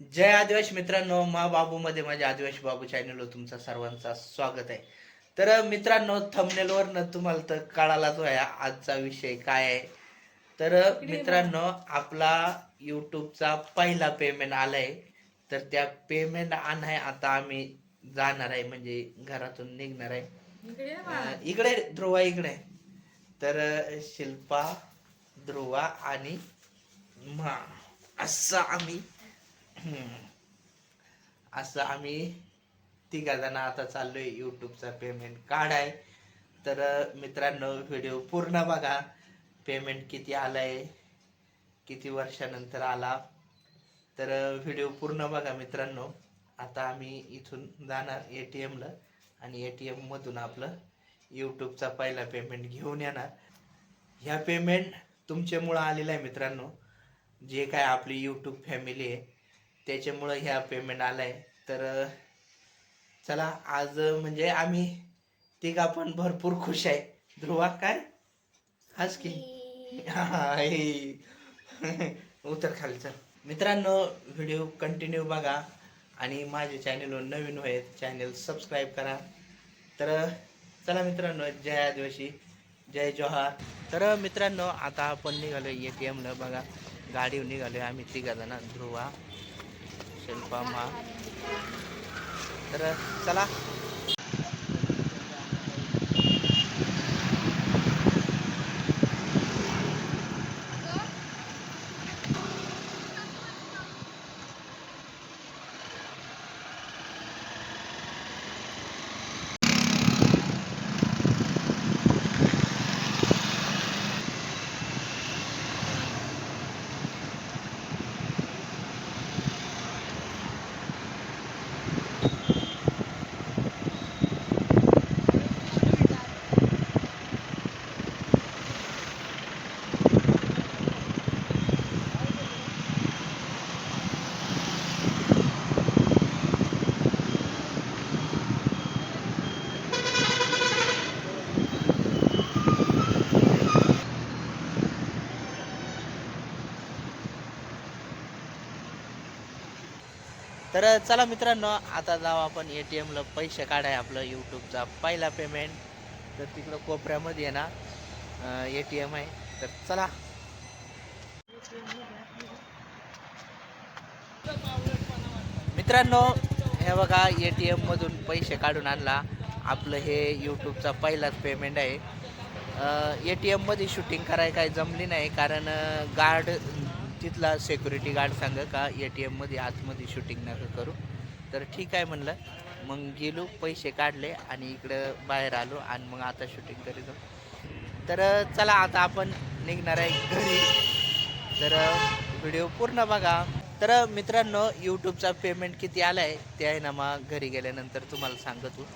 जय आदिवासी मित्रांनो मा बाबू मध्ये माझ्या आदिवासी बाबू चॅनलवर तुमचं सर्वांचा स्वागत आहे. तर मित्रांनो थंबनेलवरनं तुम्हाला तर कळालाच आहे आजचा विषय काय आहे? तर मित्रांनो आपला युट्यूबचा पहिला पेमेंट आलाय. तर त्या पेमेंट आणाय आता आम्ही जाणार आहे म्हणजे घरातून निघणार आहे. इकडे ध्रुवा इकडे. तर शिल्पा ध्रुवा आणि मा असं आम्ही. असं आम्ही तिघा जण आता चाललोय युट्यूबचा पेमेंट काढाय. तर मित्रांनो व्हिडिओ पूर्ण बघा. पेमेंट किती आलाय किती वर्षानंतर आला. तर व्हिडिओ पूर्ण बघा मित्रांनो. आता आम्ही इथून जाणार ए टी एमला आणि ए टी एममधून आपलं यूट्यूबचा पहिला पेमेंट घेऊन येणार. ह्या पेमेंट तुमच्यामुळं आलेला आहे मित्रांनो. जे काय आपली यूट्यूब फॅमिली आहे त्याच्यामुळं ह्या पेमेंट आलाय. तर चला आज म्हणजे आम्ही तिघा पण भरपूर खुश आहे. ध्रुवा काय? आज की. उतर खाली चल. मित्रांनो व्हिडिओ कंटिन्यू बघा. आणि माझ्या चॅनलवर नवीन होय चॅनल सबस्क्राईब करा. तर चला मित्रांनो जय आदिवासी जय जोहार. तर मित्रांनो आता आपण निघालो ए टी एमला बघा. गाडीवर निघालो आम्ही तिघा जण ध्रुवा शिल्पा तर चला. तर चला मित्रांनो आता जाऊ आपण ए टी एमला पैसे काढाय आपलं यूट्यूबचा पहिला पेमेंट तर तिकडं कोपऱ्यामध्ये ना ए टी एम आहे. तर चला. मित्रांनो हे बघा ए टी एममधून पैसे काढून आणला. आपलं हे यूट्यूबचा पहिलाच पेमेंट आहे. ए टी एममध्ये शूटिंग करायला काय जमली नाही कारण गार्ड तिथला सेक्युरिटी गार्ड सांगा का ए टी एममध्ये आतमध्ये शूटिंग नका करू. तर ठीक आहे म्हणलं. मग गेलो पैसे काढले आणि इकडं बाहेर आलो आणि मग आता शूटिंग करीत तर चला आता आपण निघणार आहे घरी. तर व्हिडिओ पूर्ण बघा. तर मित्रांनो यूट्यूबचा पेमेंट किती आला आहे ते आहे ना मग घरी गेल्यानंतर तुम्हाला सांगतो.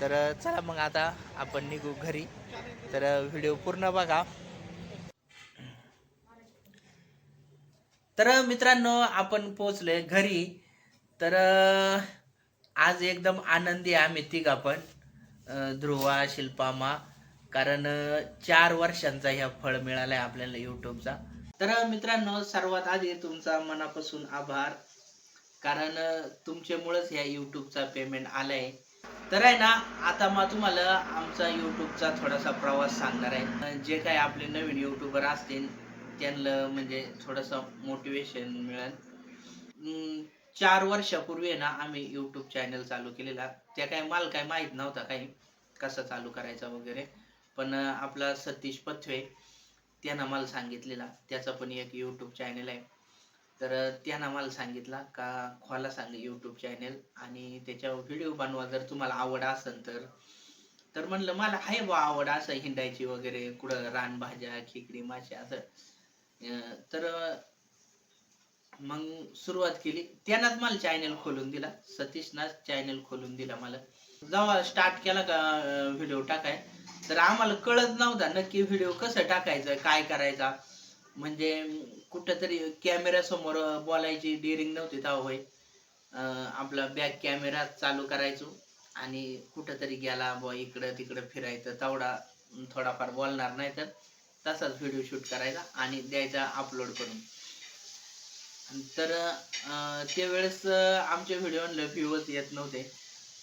तर चला मग आता आपण निघू घरी. तर व्हिडिओ पूर्ण बघा. तर मित्रांनो आपण पोचलोय घरी. तर आज एकदम आनंदी आहे आम्ही तिघ पण ध्रुवा शिल्पामा. कारण चार वर्षांचा ह्या फळ मिळालाय आपल्याला युट्यूबचा तर मित्रांनो सर्वात आधी तुमचा मनापासून आभार. कारण तुमच्यामुळेच ह्या युट्यूबचा पेमेंट आलाय. तर आहे ना आता मग तुम्हाला आमचा युट्यूबचा थोडासा प्रवास सांगणार आहे. जे काही आपले नवीन युट्यूबर असतील त्यांना म्हणजे थोडंसं मोटिवेशन मिळेल. चार वर्षापूर्वी आहे ना आम्ही यूट्यूब चॅनल चालू केलेला. त्या काय मला काय माहीत नव्हता काही कसं चालू करायचा वगैरे. पण आपला सतीश पथवे त्यानं मला सांगितलेला. त्याचा पण एक यूट्यूब चॅनल आहे. तर त्यांना त्यानं मला सांगितला का खोला सांग यूट्यूब चॅनल आणि त्याच्यावर व्हिडिओ बनवा जर तुम्हाला आवड असेल तर. तर म्हणलं मला आहे बा आवड असं हिंडायची वगैरे कुठं रानभाज्या खेकडी मासे असं. तर मग सुरुवात केली. त्यानंच मला चॅनल खोलून दिला. सतीशनाच चॅनल खोलून दिला मला. जेव्हा स्टार्ट केला का व्हिडिओ टाकाय तर आम्हाला कळत नव्हता नक्की व्हिडिओ कसं टाकायचा काय करायचा. म्हणजे कुठंतरी कॅमेरा समोर बोलायची डिअरिंग नव्हती तेव्हा होय. अं, आपला बॅक कॅमेरा चालू करायचो. आणि कुठंतरी गेला बुवा इकडं तिकडं फिरायचं तेवढा थोडाफार बोलणार नाही तर तसाच व्हिडिओ शूट करायचा आणि द्यायचा अपलोड करून. तर अं, त्यावेळेस आमचे आमच्या व्हिडिओला व्ह्यूच येत नव्हते.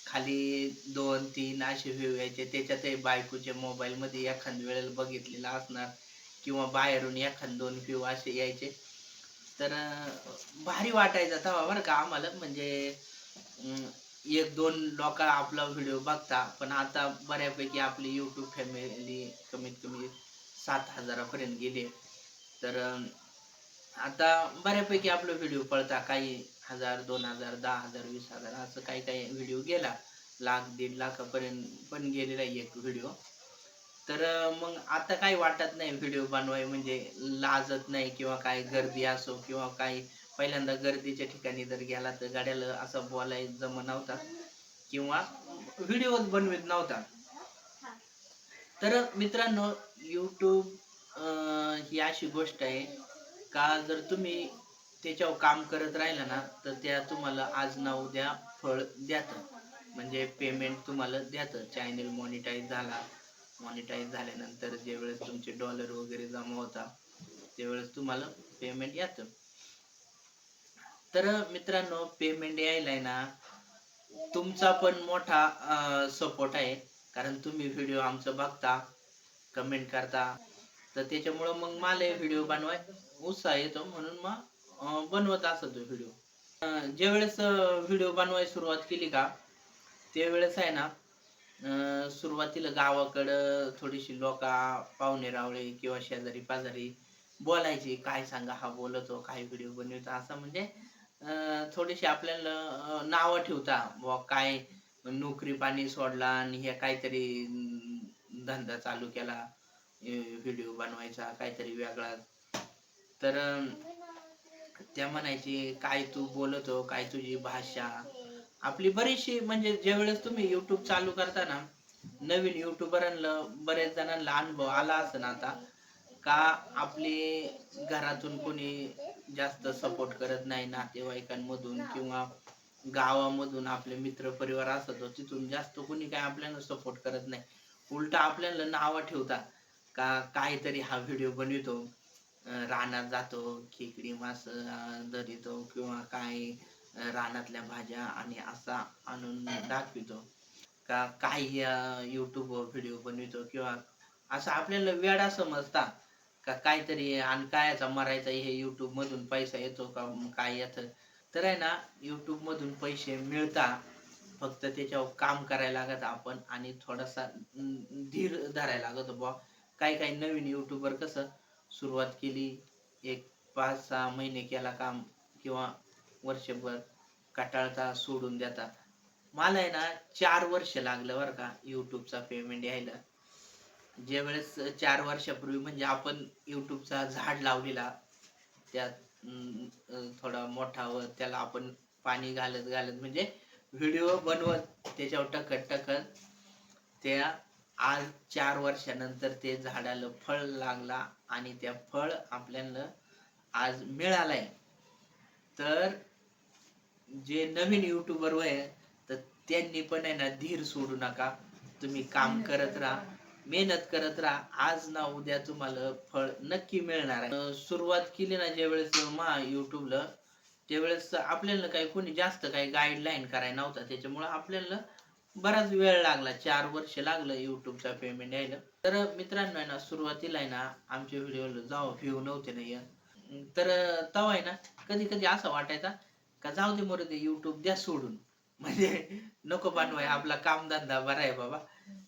खाली दोन तीन असे व्ह्यू यायचे. त्याच्यातही बायकोच्या मोबाईलमध्ये एखाद वेळेला बघितलेला असणार किंवा बाहेरून एखाद दोन व्ह्यू असे यायचे. तर भारी वाटायचा तेव्हा बरं का आम्हाला. म्हणजे एक दोन लोक आपला व्हिडिओ बघता. पण आता बऱ्यापैकी आपली युट्यूब फॅमिली कमीत कमी सात हजारापर्यंत गेले. तर आता बऱ्यापैकी आपलं व्हिडिओ पळता काही हजार दोन हजार दहा हजार वीस हजार असं काही काही व्हिडिओ गेला. लाख दीड लाखापर्यंत पण गेलेला आहे एक व्हिडिओ तर मग आता काही वाटत नाही व्हिडिओ बनवाय म्हणजे लाजत नाही किंवा काय गर्दी असो किंवा काही पहिल्यांदा गर्दीच्या ठिकाणी जर गेला तर गाड्याला असं बोलाय जम नव्हता किंवा व्हिडिओ बनवित नव्हता. तर मित्रांनो यूट्यूब ही अशी गोष्ट आहे. का जर तुम्ही त्याच्यावर काम करत राहिला ना तर त्या तुम्हाला आज ना उद्या फळ द्यात म्हणजे पेमेंट तुम्हाला द्यात चॅनल मॉनिटाईज झाला. मॉनिटाईज झाल्यानंतर जे वेळेस तुमचे डॉलर वगैरे जमा होता त्यावेळेस तुम्हाला पेमेंट येतं. तर मित्रांनो पेमेंट यायलाय ना तुमचा पण मोठा सपोर्ट आहे. कारण तुम्ही व्हिडिओ आमचा बघता. कमेंट करता. तर त्याच्यामुळं मग मला व्हिडिओ बनवाय उत्साह येतो म्हणून मग बनवत असतो व्हिडिओ ज्या वेळेस व्हिडिओ बनवायला सुरुवात केली का त्यावेळेस आहे ना सुरुवातीला गावाकडं थोडीशी लोक पाहुणे रावळे किंवा शेजारी पाजारी बोलायचे काय सांगा हा बोलतो काय व्हिडिओ बनवतो? असं म्हणजे थोडीशी आपल्याला नावं ठेवता. बुवा काय नोकरी पाणी सोडला आणि हे काहीतरी धंदा चालू केला व्हिडिओ बनवायचा काहीतरी वेगळा. तर त्या म्हणायची काय तू बोलतो हो? काय तुझी भाषा? आपली बरीचशी म्हणजे ज्यावेळेस तुम्ही युट्यूब चालू करता ना नवीन युट्यूबरांना बरेच जणांना अनुभव आला असं आता का आपले घरातून कोणी जास्त सपोर्ट करत नाही नातेवाईकांमधून किंवा गावामधून आपले मित्र परिवार असतो तिथून जास्त कोणी काय आपल्याला सपोर्ट करत नाही. उलटा आपल्याला नावं ठेवता का काहीतरी हा व्हिडिओ बनवितो. रानात जातो खेकडी मास धरितो किंवा काय रानातल्या भाज्या आणि असा आणून दाखवितो. का काही युट्यूब व्हिडिओ बनवितो किंवा असं आपल्याला वेडा समजता. का काहीतरी आणि कायचा मरायचा हे युट्यूब मधून पैसा येतो का काय येत तर आहे ना युट्यूब मधून पैसे मिळता. फक्त त्याच्यावर काम करायला लागत आपण आणि थोडासा धीर धरायला लागत बुवा. काही काही नवीन युट्यूबर कसं सुरुवात केली एक पाच सहा महिने केला काम किंवा वर्षभर कटाळता सोडून देता. मला आहे ना चार वर्ष लागलं बरं का युट्यूबचा पेमेंट यायला. ज्या वेळेस चार वर्षापूर्वी म्हणजे आपण युट्यूबचा झाड लावलेला त्यात थोडा मोठा व त्याला आपण पाणी घालत घालत म्हणजे व्हिडिओ बनवत त्याच्यावर टकत टकत त्या आज चार वर्षानंतर ते झाडाला फळ लागला आणि त्या फळ आपल्याला आज मिळालंय. तर जे नवीन युट्यूबर वय तर त्यांनी पण आहे ना धीर सोडू नका. तुम्ही काम करत राहा. मेहनत करत राहा. आज ना उद्या तुम्हाला फळ नक्की मिळणार आहे. सुरुवात केली ना ज्या वेळेस मा युट्यूबला त्यावेळेस आपल्याला काही कोणी जास्त काही गाईडलाईन करायला नव्हता. त्याच्यामुळे आपल्याला बराच वेळ लागला. चार वर्ष लागलं युट्यूबचा पेमेंट यायला. तर मित्रांनो आहे ना सुरुवातीला आहे ना आमच्या व्हिडिओला जाऊ व्ह्यू नव्हते ना तर तव आहे ना कधी कधी असं वाटायचा का जाऊ दे मरू दे युट्यूब द्या सोडून. म्हणजे नको बनवाय आपला कामधंदा बरा आहे बाबा.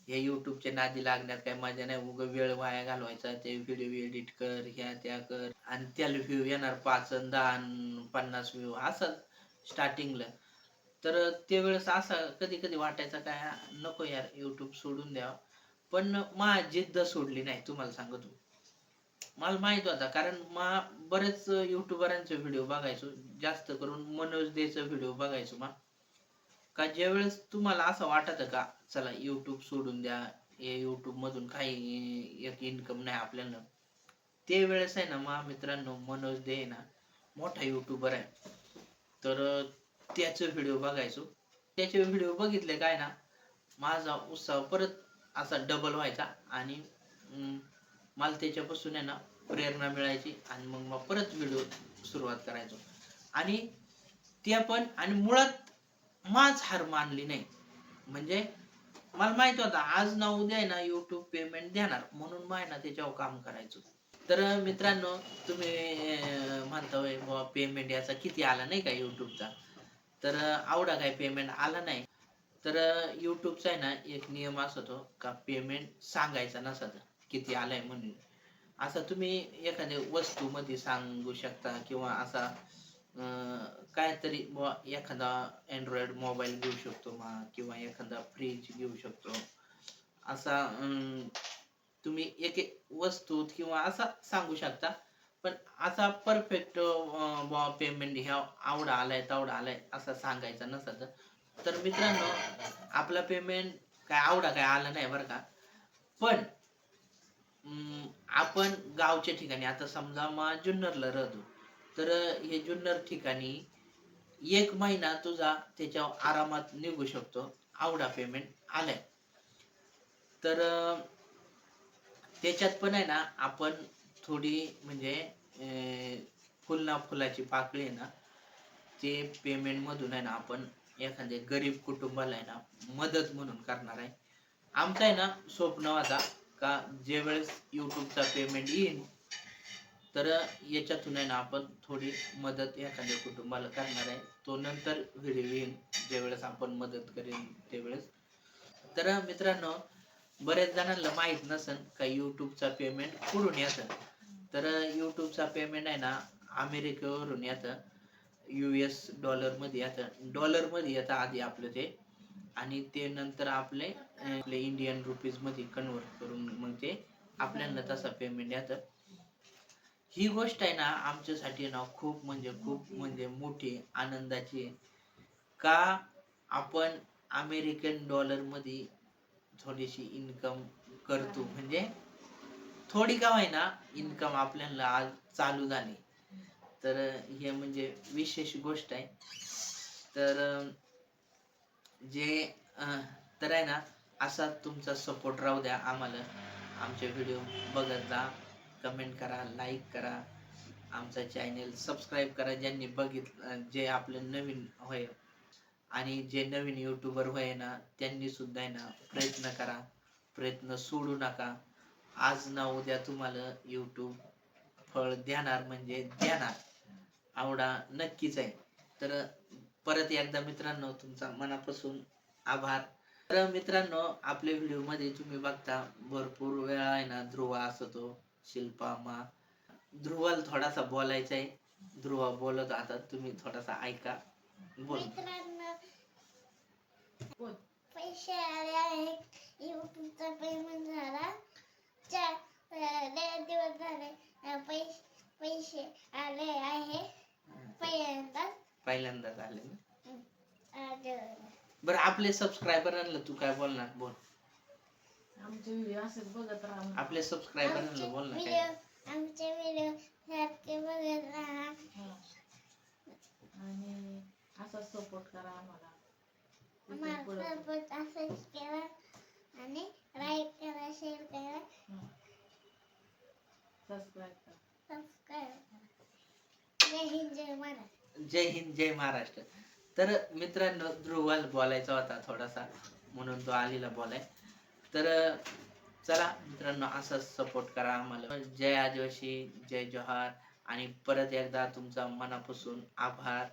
हे युट्यूबच्या नादी लागण्यात काही मजा नाही. उग वेळ वाया घालवायचा. ते व्हिडिओ एडिट कर ह्या त्या कर. आणि त्याला व्ह्यू येणार पाच अन दहा पन्नास व्ह्यू असं स्टार्टिंगला तर ते वेळेस असा कधी कधी वाटायचा काय नको यार युट्यूब सोडून द्यावा पण मा जिद्द सोडली नाही तुम्हाला सांगतो. मला माहीत होता कारण मा बरेच युट्यूबरांचे व्हिडिओ बघायचो. जास्त करून मनोज देचा व्हिडिओ बघायचो मा. का ज्यावेळेस तुम्हाला असं वाटत का चला युट्यूब सोडून द्या हे युट्यूब मधून काही एक इन्कम नाही आपल्याला ते वेळेस आहे ना मा मित्रांनो मनोज दे ना मोठा युट्यूबर आहे. तर त्याचे व्हिडिओ बघायचो. त्याचे व्हिडिओ बघितले काय ना माझा उत्साह परत असा डबल व्हायचा आणि अं, मला त्याच्यापासून आहे ना प्रेरणा मिळायची आणि मग मग परत व्हिडिओ सुरुवात करायचो. आणि ते पण आणि मुळात माझ हार मानली नाही. म्हणजे मला माहीत होता आज ना उद्या ना युट्यूब पेमेंट देणार. म्हणून माय ना त्याच्यावर काम करायचो. तर मित्रांनो तुम्ही अं, म्हणता पेमेंट याचा किती आला नाही का युट्यूबचा तर आवडा काय पेमेंट आला नाही. तर युट्यूबचा आहे ना एक नियम असतो का पेमेंट सांगायचा नसत. किती आलाय म्हणून. असं तुम्ही एखाद्या वस्तू मध्ये सांगू शकता किंवा असा अं, काहीतरी बुवा एखादा अँड्रॉइड मोबाईल घेऊ शकतो मा किंवा एखादा फ्रीज घेऊ शकतो. असा तुम्ही एक एक वस्तू किंवा असा सांगू शकता. पण असा परफेक्ट बुवा पेमेंट ह्या आवडा आलाय तेवढा आलाय असा सांगायचा नसत. तर मित्रांनो आपला पेमेंट काय आवडा काय आला नाही बरं का. पण अं, आपण गावच्या ठिकाणी आता समजा मा जुन्नरला राहतो. तर हे जुन्नर ठिकाणी एक महिना तुझा त्याच्यावर आरामात निघू शकतो. आवडा पेमेंट आलाय. तर त्याच्यात पण आहे ना आपण थोडी म्हणजे अं, फुल ना फुलाची पाकळी आहे ना ते पेमेंट मधून आहे ना आपण एखाद्या गरीब कुटुंबाला आहे ना मदत म्हणून करणार आहे. आमचा आहे ना स्वप्न होता का जे वेळेस युट्यूबचा पेमेंट येईल तर याच्यातून आहे ना आपण थोडी मदत एखाद्या कुटुंबाला करणार आहे. तो नंतर व्हिडिओ येईल ज्यावेळेस आपण मदत करेन त्यावेळेस. तर मित्रांनो बऱ्याच जणांना माहीत नसन का युट्यूबचा पेमेंट कुठून येतं? तर युट्यूबचा पेमेंट आहे ना अमेरिकेवरून येतं. यू एस डॉलरमध्ये येतं. डॉलरमध्ये येतं आधी आपलं ते. आणि ते नंतर आपले आपले इंडियन रुपीजमध्ये कन्वर्ट करून मग ते आपल्याला तसा पेमेंट येतं. ही गोष्ट आहे ना आमच्यासाठी ना खूप म्हणजे खूप म्हणजे मोठी आनंदाची आहे. का आपण अमेरिकन डॉलरमध्ये थोडीशी इन्कम करतो. म्हणजे थोडी का ना इन्कम आपल्याला आज चालू झाली. तर हे म्हणजे विशेष गोष्ट आहे. तर अं, जे अं, तर आहे ना असा तुमचा सपोर्ट राहू द्या आम्हाला. आमचे व्हिडिओ बघत जा. कमेंट करा लाईक करा. आमचा चॅनेल सबस्क्राईब करा ज्यांनी बघितलं जे आपले नवीन होय आणि जे नवीन युट्यूबर होय ना त्यांनी सुद्धा आहे ना प्रयत्न करा. प्रयत्न सोडू नका. आज ना उद्या तुम्हाला युट्यूब फळ देणार म्हणजे देणार. आवडा नक्कीच आहे. तर परत एकदा मित्रांनो तुमचा मनापासून आभार. तर मित्रांनो आपल्या व्हिडिओमध्ये तुम्ही बघता भरपूर वेळा आहे ना ध्रुवा असतो. शिल्पा मा ध्रुवाला थोडासा बोलायचा आहे ध्रुवा बोलत आता तुम्ही थोडासा ऐका. बोल. पैसे आले आहेत. युट्यूबचा पेमेंट झाला. चार दिवस झाले. पैसे पैसे आले आहे. पहिल्यांदा पहिल्यांदा झाले ना? बरं आपले सबस्क्रायबरांना तू काय बोलणार? बोल. व्हिडिओ असेच बघत राहा आपले सबस्क्रायबरांना आमचे बोल ना काय. आमचे व्हिडिओ सारखे बघत राहा. हा. आणि असा सपोर्ट करा आम्हाला. आम्हाला. सोबत असंच करा आणि लाईक करा शेअर करा. सबस्क्राईब करा. सबस्क्राईब करा. जय हिंद जय महाराष्ट्र. जय हिंद जय महाराष्ट्र. तर मित्रांनो ध्रुवाल बोलायचा होता थोडासा म्हणून तो आलेला बोलाय. तर चला मित्रांनो असंच सपोर्ट करा आम्हाला. जय आदिवासी जय जोहार आणि परत एकदा तुमचा मनापासून आभार.